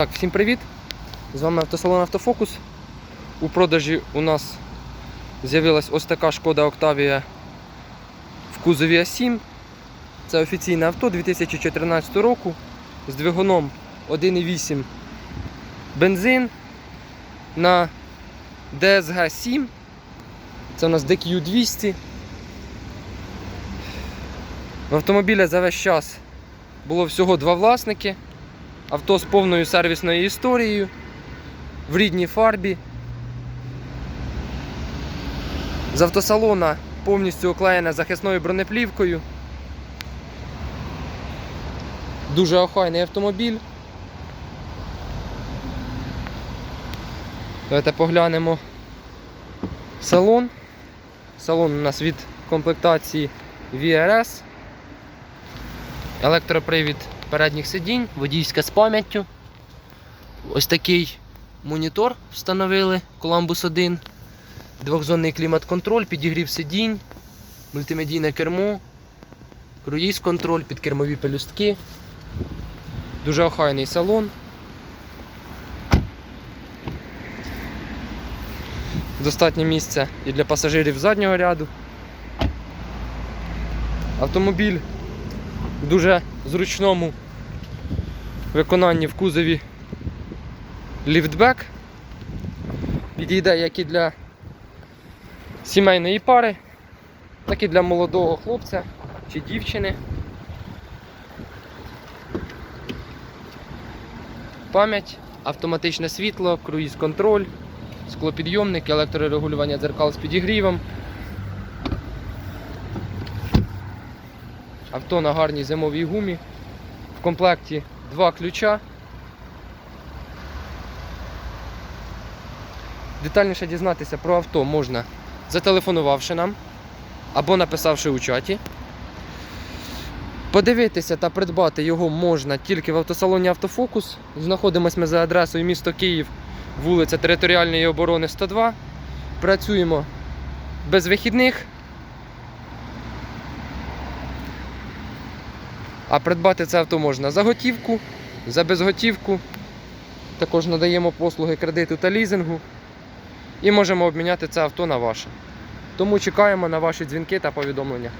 Так, всім привіт! З вами автосалон Автофокус. У продажі у нас з'явилась ось така шкода Октавія в кузові А7. Це офіційне авто 2014 року з двигуном 1,8 бензин на DSG 7. Це у нас DQ 200. В автомобіля за весь час було всього два власники. Авто з повною сервісною історією, в рідній фарбі. З автосалона повністю оклеєне захисною бронеплівкою. Дуже охайний автомобіль. Давайте поглянемо салон. Салон у нас від комплектації VRS. Електропривід передніх сидінь, водійська з пам'яттю. Ось такий монітор встановили Columbus 1. Двохзонний клімат-контроль, підігрів сидінь, мультимедійне кермо, круїз контроль, підкермові пелюстки. Дуже охайний салон. Достатньо місця і для пасажирів заднього ряду. Автомобіль дуже зручному виконанні в кузові ліфтбек. Підійде як і для сімейної пари, так і для молодого хлопця чи дівчини. Пам'ять, автоматичне світло, круїз-контроль, склопідйомник, електрорегулювання дзеркал з підігрівом. Авто на гарній зимовій гумі. В комплекті два ключа. Детальніше дізнатися про авто можна зателефонувавши нам або написавши у чаті. Подивитися та придбати його можна тільки в автосалоні Автофокус. Знаходимося ми за адресою місто Київ, вулиця Територіальної оборони 102. Працюємо без вихідних. А придбати це авто можна за готівку, за безготівку. Також надаємо послуги кредиту та лізингу. І можемо обміняти це авто на ваше. Тому чекаємо на ваші дзвінки та повідомлення.